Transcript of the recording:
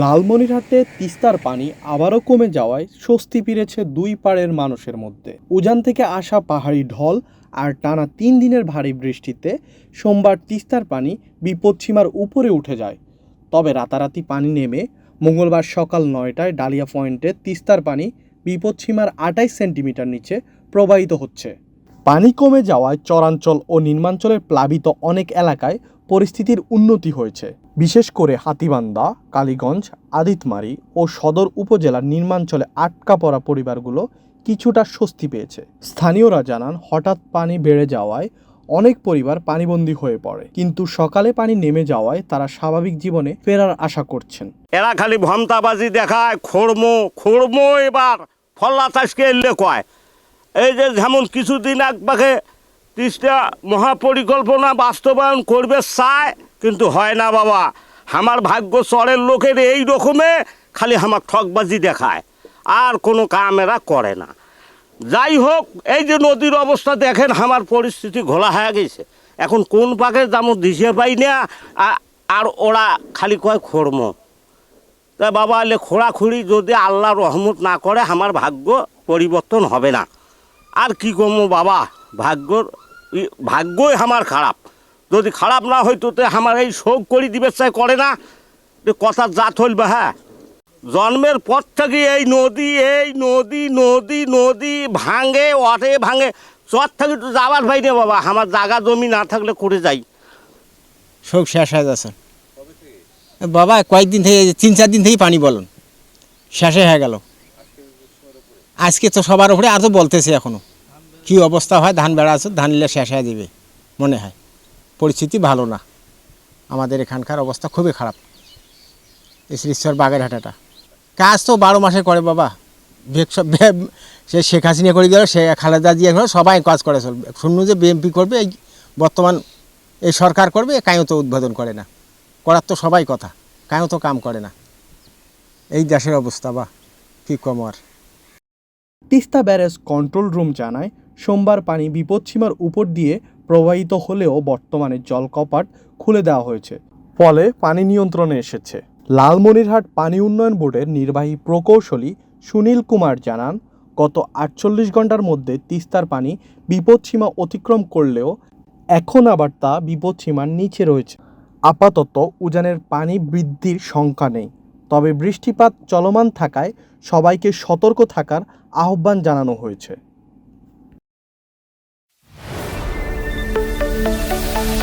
লালমনিরহাটে তিস্তার পানি আবারও কমে যাওয়ায় স্বস্তি ফিরেছে দুই পাড়ের মানুষের মধ্যে। উজান থেকে আসা পাহাড়ি ঢল আর টানা তিন দিনের ভারী বৃষ্টিতে সোমবার তিস্তার পানি বিপদসীমার উপরে উঠে যায়। তবে রাতারাতি পানি নেমে মঙ্গলবার সকাল নয়টায় ডালিয়া পয়েন্টে তিস্তার পানি বিপদসীমার আটাইশ সেন্টিমিটার নিচে প্রবাহিত হচ্ছে। পানি কমে যাওয়ায় চরাঞ্চল ও নির্মাঞ্চলের প্লাবিত অনেক এলাকায় পরিস্থিতির উন্নতি হয়েছে। বিশেষ করে হাতিবান্ধা, কালীগঞ্জ, আদিতমারি ও সদর উপজেলার নির্মাঞ্চলে আটকা পড়া পরিবারগুলো কিছুটা স্বস্তি পেয়েছে। স্থানীয়রা জানান, হঠাৎ পানি বেড়ে যাওয়ায় অনেক পরিবার পানিবন্দী হয়ে পড়ে। কিন্তু সকালে পানি নেমে যাওয়ায় তারা স্বাভাবিক জীবনে ফেরার আশা করছেন। এরা খালি ভমতাবাজি দেখায় খোড়মো খোড়মো এবার ফল্লা চাষকে এলে কয়। এই যে যেমন কিছুদিন একবাকে তিসটা মহাপরিকল্পনা বাস্তবায়ন করবে চায় কিন্তু হয় না বাবা। আমার ভাগ্য চরের লোকের এই রকমে খালি আমার ঠকবাজি দেখায়, আর কোনো কাম এরা করে না। যাই হোক, এই যে নদীর অবস্থা দেখেন, আমার পরিস্থিতি ঘোলা হয়ে গেছে। এখন কোন পাকে যেমন দিশে পাই না আর ওরা খালি কয় খোড়মো তা বাবা, এলে খোঁড়াখুড়ি যদি আল্লাহ রহমত না করে, আমার ভাগ্য পরিবর্তন হবে না। আর কি করব বাবা? ভাগ্যর ভাগ্যই আমার খারাপ। যদি খারাপ না হইতো তো আমার এই শোক করি দিবে চাই করে না। কথা জাত হইবে হ্যাঁ। জন্মের পর থেকে এই নদী এই নদী নদী নদী ভাঙে, অটে ভাঙে। চর থেকে তো যাবার ভাই রে বাবা, আমার জায়গা জমি না থাকলে করে যাই। সব শেষ হয়ে গেছে। বাবা, কয়েকদিন থেকে তিন চার দিন থেকেই পানি বলুন। শেষে হয়ে গেল। আজকে তো সবার উপরে আর তো বলতেছে এখনও। কি অবস্থা হয়, ধান বেড়া আছে, ধান নিলে শেষ হয়ে দেবে মনে হয়। পরিস্থিতি ভালো না। আমাদের এখানকার অবস্থা খুবই খারাপ। শ্রীশ্বর বাগেরহাটাটা। কাজ তো বারো মাসে করে বাবা। সে শেখ হাসিনা করে দিল, সে খালেদা দিয়ে করে সবাই কাজ করে চলবে শূন্য যে বিএমপি করবে, এই বর্তমান এই সরকার করবে কায়ও তো উদ্বোধন করে না। করার তো সবাই কথা, কায়ও তো কাম করে না। এই দেশের অবস্থা বা, কী কম আর। তিস্তা ব্যারেজ কন্ট্রোল রুম জানায় সোমবার পানি বিপদসীমার উপর দিয়ে প্রবাহিত হলেও বর্তমানে জলকপাট খুলে দেওয়া হয়েছে। ফলে পানি নিয়ন্ত্রণে এসেছে। লালমনিরহাট পানি উন্নয়ন বোর্ডের নির্বাহী প্রকৌশলী সুনীল কুমার জানান, গত আটচল্লিশ ঘণ্টার মধ্যে তিস্তার পানি বিপদসীমা অতিক্রম করলেও এখন আবার তা বিপদসীমার নিচে রয়েছে। আপাতত উজানের পানি বৃদ্ধির শঙ্কা নেই, তবে বৃষ্টিপাত চলমান থাকায় সবাইকে সতর্ক থাকার আহ্বান জানানো হয়েছে। Thank you.